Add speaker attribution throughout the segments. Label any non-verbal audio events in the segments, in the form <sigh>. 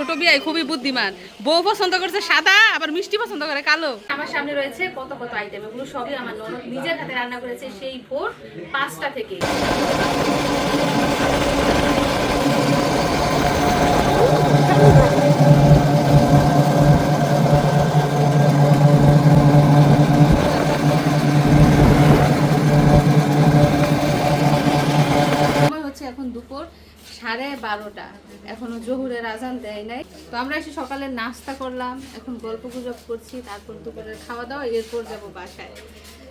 Speaker 1: ছোট বিয়াই খুবই বুদ্ধিমান। বউ পছন্দ করছে সাদা, আবার মিষ্টি পছন্দ করে কালো। আমার সামনে রয়েছে কত কত আইটেম এগুলো সবই আমার ননদ নিজের হাতে রান্না করেছে সেই ভোর পাঁচটা থেকে সময় হচ্ছে এখন দুপুর সাড়ে বারোটা এখনও জহুরের আজান দেয় নাই তো আমরা এসে সকালে নাস্তা করলাম, এখন গল্প গুজব করছি, তারপর দুপুরের খাওয়া দাওয়া, এরপর যাব বাসায়।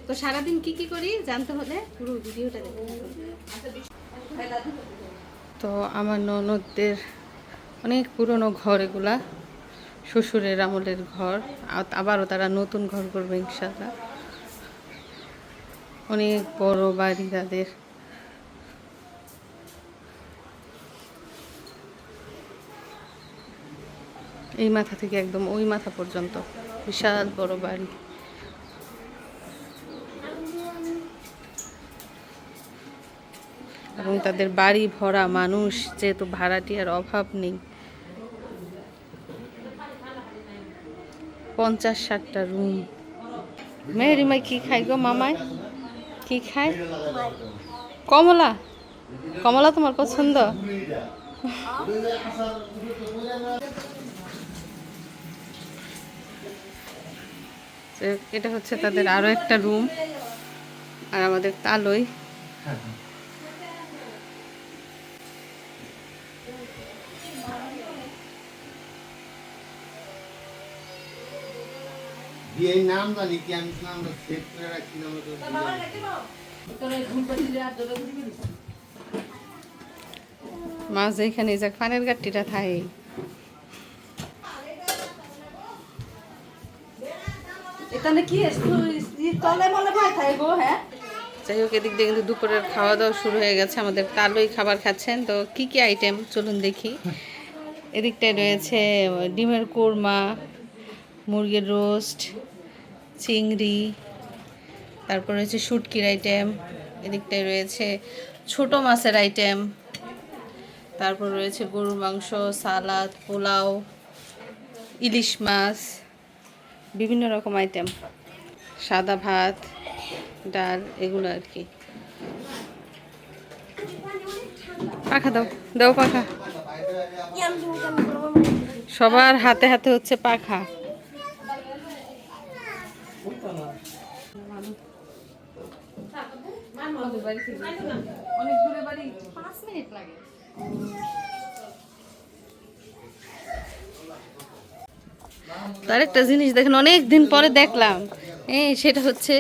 Speaker 1: তো সারাদিন কি কি করি জানতে হলে পুরো ভিডিওটা তো আমার ননদদের অনেক পুরনো ঘর এগুলা, শ্বশুরের আমলের ঘর আবারও তারা নতুন ঘর করবে ইনশাল্লাহ অনেক বড় বাড়ি তাদের। এই মাথা থেকে একদম ওই মাথা পর্যন্ত। বিশাল বড় বাড়ি। এবং তাদের বাড়ি ভরা মানুষ, যেহেতু ভাড়াটিয়ার অভাব নেই। পঞ্চাশ ষাটটা রুম। মেহরিমাই কি খাই গো মামাই? কি খায়? কমলা। কমলা তোমার পছন্দ? এটা হচ্ছে তাদের আরও একটা রুম আর আমাদের তালই।
Speaker 2: দিয়ে এই নাম জানি কি আমি নামটা সেভ করে রাখছি
Speaker 1: মাছ এখানে যাক পানের গাট্টিটা থাই
Speaker 3: হ্যাঁ?
Speaker 1: যাই হোক এদিক দিয়ে কিন্তু দুপুরের খাওয়া দাওয়া শুরু হয়ে গেছে। আমাদের তালই খাবার খাচ্ছেন? তো কি কি আইটেম চলুন দেখি। এদিকটায় রয়েছে ডিমের কোরমা, মুরগির রোস্ট, চিংড়ি, তারপর রয়েছে শুটকির আইটেম এদিকটায় রয়েছে ছোট মাছের আইটেম তারপর রয়েছে গরুর মাংস, সালাদ, পোলাও, ইলিশ মাছ। বিভিন্ন রকম আইটেম সাদা ভাত, ডাল, এগুলো আর কি। পাখা দাও দাও পাখা। সবার হাতে হাতে হচ্ছে পাখা। অনেক দূরে বাড়ি। পাঁচ মিনিট লাগে। তার একটা জিনিস দেখেন অনেক দিন পরে দেখলাম। এই সেটা হচ্ছে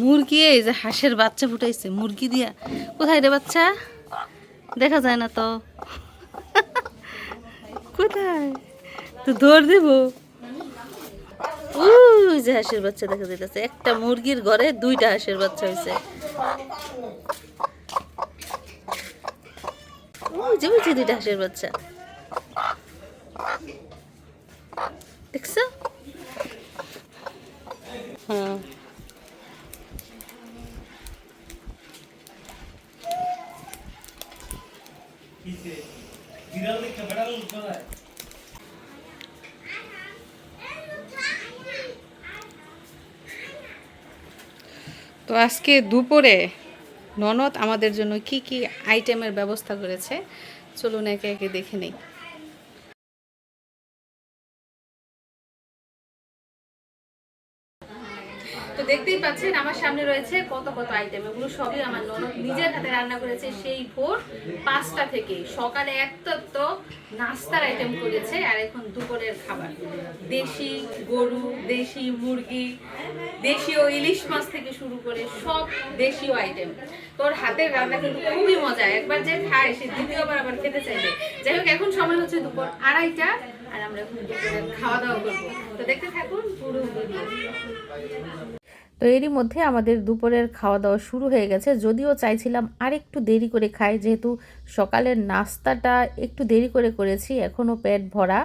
Speaker 1: মুরগি, এই যে হাঁসের বাচ্চা ফুটাইছে, মুরগি দিয়া। কোথায় রে বাচ্চা? দেখা যায় না তো। কোথায়? তো দৌড় দেব। ওই যে হাঁসের বাচ্চা দেখা যাইতেছে। একটা মুরগির ঘরে দুইটা হাঁসের বাচ্চা হয়েছে ওই যে ওই যে দুইটা হাঁসের বাচ্চা। দেখছ? তো আজকে দুপুরে ননদ আমাদের জন্য কি কি আইটেমের ব্যবস্থা করেছে? চলুন একে একে দেখে নেই। তো দেখতেই পাচ্ছেন আমার সামনে রয়েছে কত কত আইটেম এগুলো সবই আমার ননদ নিজের হাতে রান্না করেছে সেই ভোর পাঁচটা থেকে। সকালে একটা তো নাস্তার আইটেম করেছে আর এখন দুপুরের খাবার। দেশি গরু, দেশি মুরগি, দেশীয় ইলিশ মাছ থেকে শুরু করে সব দেশীয় আইটেম তোর হাতের রান্না কিন্তু খুবই মজা, একবার যে খায় সে দ্বিতীয়বার আবার খেতে চাইবে। যাই হোক, এখন সময় হচ্ছে দুপুর আড়াইটা আর আমরা এখন খাওয়া দাওয়া করব। তো দেখতে থাকুন পুরো
Speaker 4: তো এরই মধ্যে আমাদের দুপুরের খাওয়া দাওয়া শুরু হয়ে গেছে। যদিও চাইছিলাম আর একটু দেরি করে খাই, যেহেতু সকালের নাস্তাটা একটু দেরি করে করেছি এখনও পেট ভরা।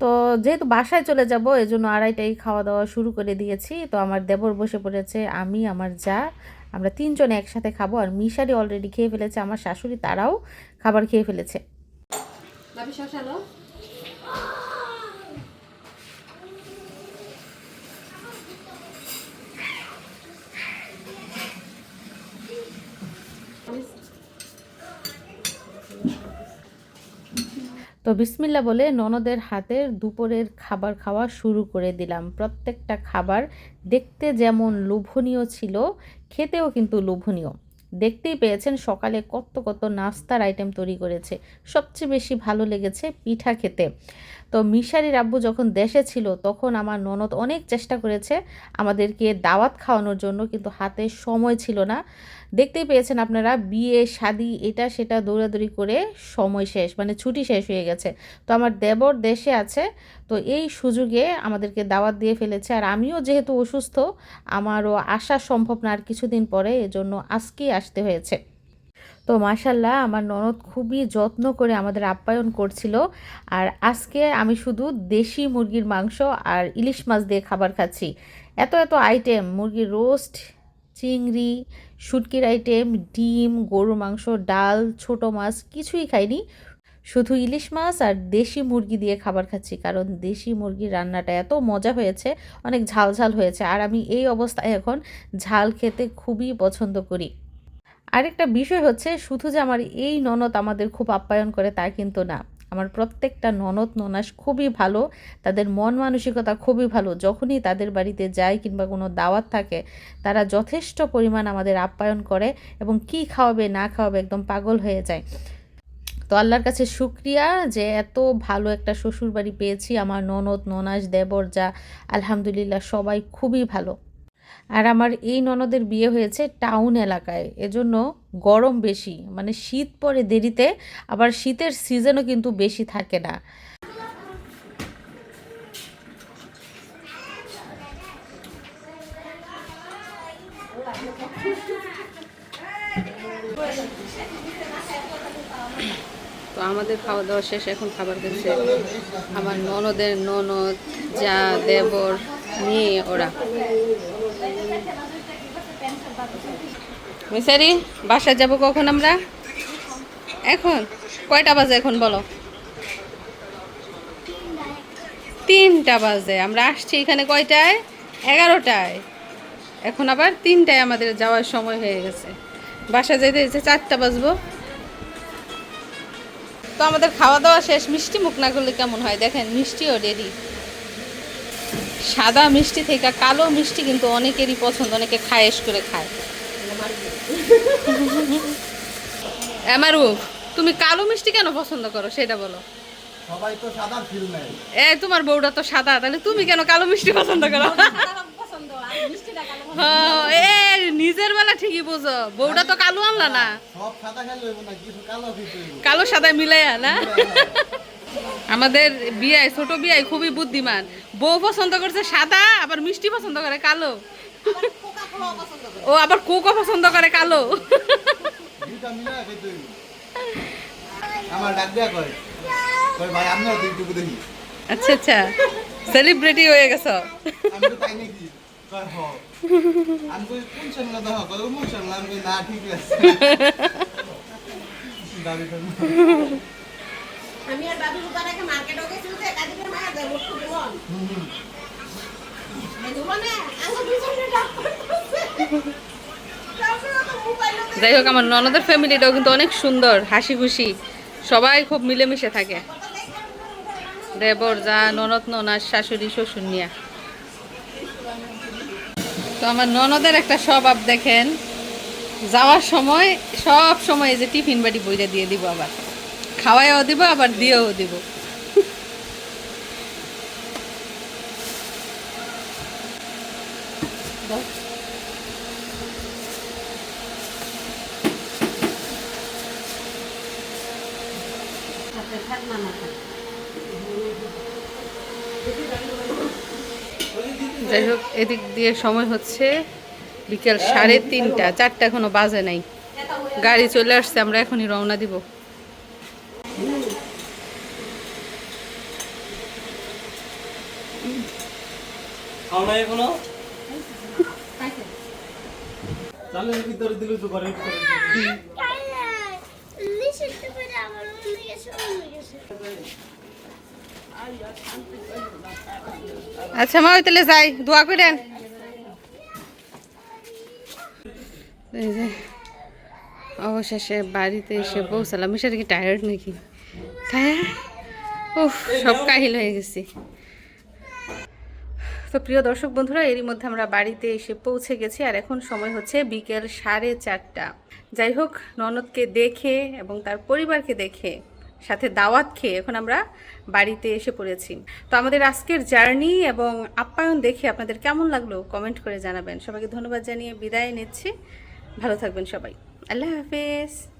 Speaker 4: তো যেহেতু বাসায় চলে যাব, এজন্য আড়াইটাই খাওয়া দাওয়া শুরু করে দিয়েছি। তো আমার দেবর বসে পড়েছে, আমি, আমার যা। আমরা তিনজনে একসাথে খাব, আর মিশারি অলরেডি খেয়ে ফেলেছে, আমার শাশুড়ি, তারাও খাবার খেয়ে ফেলেছে। বিসমিল্লা বলে ননদের হাতের দুপুরের খাবার খাওয়া শুরু করে দিলাম। প্রত্যেকটা খাবার দেখতে যেমন লোভনীয় ছিল, খেতেও কিন্তু লোভনীয়। দেখতেই পেয়েছেন সকালে কত কত নাস্তার আইটেম তৈরি করেছে। সবচেয়ে বেশি ভালো লেগেছে পিঠা খেতে। তো মিশারির আব্বু যখন দেশে ছিল, তখন আমার ননদ অনেক চেষ্টা করেছে আমাদেরকে দাওয়াত খাওয়ানোর জন্য, কিন্তু হাতে সময় ছিল না। দেখতেই পেয়েছেন আপনারা, বিয়ে, শাদি, এটা, সেটা, দৌড়াদৌড়ি করে সময় শেষ মানে ছুটি শেষ হয়ে গেছে। তো আমার দেবর দেশে আছে, তো এই সুযোগে আমাদেরকে দাওয়াত দিয়ে ফেলেছে। আর আমিও যেহেতু অসুস্থ, আমারও আসা সম্ভব না, আর কিছুদিন পরে এজন্য আজকেই আসতে হয়েছে। তো মাশাল্লাহ আমার ননদ খুবই যত্ন করে আমাদের আপ্যায়ন করছিল। আর আজকে আমি শুধু দেশি মুরগির মাংস আর ইলিশ মাছ দিয়ে খাবার খাচ্ছি। এত এত আইটেম মুরগির রোস্ট চিংড়ি শুটকির আইটেম ডিম গরু মাংস, ডাল, ছোট মাছ কিছুই খাইনি। শুধু ইলিশ মাছ আর দেশি মুরগি দিয়ে খাবার খাচ্ছি, কারণ দেশি মুরগির রান্নাটা এত মজা হয়েছে, অনেক ঝাল ঝাল হয়েছে, আর আমি এই অবস্থায় এখন ঝাল খেতে খুবই পছন্দ করি। আরেকটা বিষয় হচ্ছে, শুধু যে আমার এই ননদ আমাদের খুব আপ্যায়ন করে তা কিন্তু না। আমার প্রত্যেকটা ননদ, ননাস খুবই ভালো, তাদের মন মানসিকতা খুবই ভালো। যখনই তাদের বাড়িতে যায় কিংবা কোনো দাওয়াত থাকে, তারা যথেষ্ট পরিমাণ আমাদের আপ্যায়ন করে এবং কি খাওয়াবে, না খাওয়াবে একদম পাগল হয়ে যায়। তো আল্লাহর কাছে শুক্রিয়া যে এত ভালো একটা শ্বশুরবাড়ি পেয়েছি। আমার ননদ, ননাস, দেবর যা, আলহামদুলিল্লাহ সবাই খুবই ভালো। আর আমার এই ননদের বিয়ে হয়েছে টাউন এলাকায়। এজন্য গরম বেশি মানে শীত পরে দেরিতে, আবার শীতের সিজনও কিন্তু বেশি থাকে না।
Speaker 1: তো আমাদের খাওয়া দাওয়া শেষ, এখন খাবার দিচ্ছে আমার ননদের ননদ, যা দেবর নিয়ে ওরা। মিসারি, বাসায় যাব কখন আমরা? এখন? কয়টা বাজে এখন বলো? তিনটা বাজে, আমরা আসছি এখানে কয়টায়? এগারোটায়। এখন আবার তিনটায় আমাদের যাওয়ার সময় হয়ে গেছে। বাসা যেতে যেতে চারটা বাজবো। তো আমাদের খাওয়া দাওয়া শেষ, মিষ্টি মুখ না করলে কেমন হয়? দেখেন, মিষ্টিও রেডি সাদা মিষ্টি থেকে কালো মিষ্টি কিন্তু অনেকেরই পছন্দ, অনেকে খায়েশ করে খায়। <laughs> আমারু তুমি কালো মিষ্টি কেন পছন্দ করো? সেটা বলো।
Speaker 2: সবাই তো সাদা ফিল নেয়।
Speaker 1: এ তোমার বউটা তো সাদা তাহলে তুমি কেন কালো মিষ্টি পছন্দ করো? হ্যাঁ, এ নিজের বেলা ঠিকই বোঝো। বউটা তো কালো আনলা না।
Speaker 2: সব সাদা খেলে না কিছু কালো
Speaker 1: কালো সাদা মিলাইয়া না? আমাদের বিয়াই ছোট বিয়াই খুবই বুদ্ধিমান। বউ পছন্দ করছে সাদা আবার মিষ্টি পছন্দ করে কালো। ও আবার কোকো পছন্দ করে কালো।
Speaker 2: আমার ডাক দেয়া দেখি।
Speaker 1: আচ্ছা আচ্ছা। সেলিব্রিটি হয়ে গেছো।
Speaker 2: আমি তো তাই নাকি? আমি কই কোন চ্যানেলে দেখা? কয় কোন চ্যানেল আমি না ঠিক আছে। দাবি করব
Speaker 5: আমি আর বাবু বাবাকে মার্কেটে গেছিল যে কাদিকে মায়া দেব মানে। তো মোবাইলে
Speaker 1: যাই হোক, আমার ননদের ফ্যামিলিটাও কিন্তু অনেক সুন্দর হাসি খুশি সবাই খুব মিলেমিশে থাকে। দেবর, যা, ননদ ননার শাশুড়ি, শ্বশুর নিয়া। তো আমার ননদের একটা স্বভাব দেখেন, যাওয়ার সময়, সব সময় যে টিফিন বাড়ি বইটা দিয়ে দিব আবার। খাওয়াইও দিব, আবার দিয়েও দিব। যাই হোক এদিক দিয়ে সময় হচ্ছে বিকেল সাড়ে তিনটা। চারটা এখনও বাজে নাই। গাড়ি চলে আসছে আমরা এখনই রওনা দিব।
Speaker 6: ভিতরে দিলে তো। ঘরে
Speaker 1: আচ্ছা মা, ওই তাহলে যাই, দোয়া করেন। অবশেষে বাড়িতে এসে পৌঁছালাম। মিশার কি টায়ার্ড নাকি? টায়ার্ড উফ, সব কাহিল হয়ে গেছি। তো প্রিয় দর্শক বন্ধুরা, এরই মধ্যে আমরা বাড়িতে এসে পৌঁছে গেছি, আর এখন সময় হচ্ছে বিকেল সাড়ে চারটা। যাই হোক, ননদকে দেখে এবং তার পরিবারকে দেখে সাথে দাওয়াত খেয়ে এখন আমরা বাড়িতে এসে পড়েছি। তো আমাদের আজকের জার্নি এবং আপ্যায়ন দেখে আপনাদের কেমন লাগল কমেন্ট করে জানাবেন। সবাইকে ধন্যবাদ জানিয়ে বিদায় নিচ্ছি। ভালো থাকবেন সবাই। আল্লাহ হাফেজ।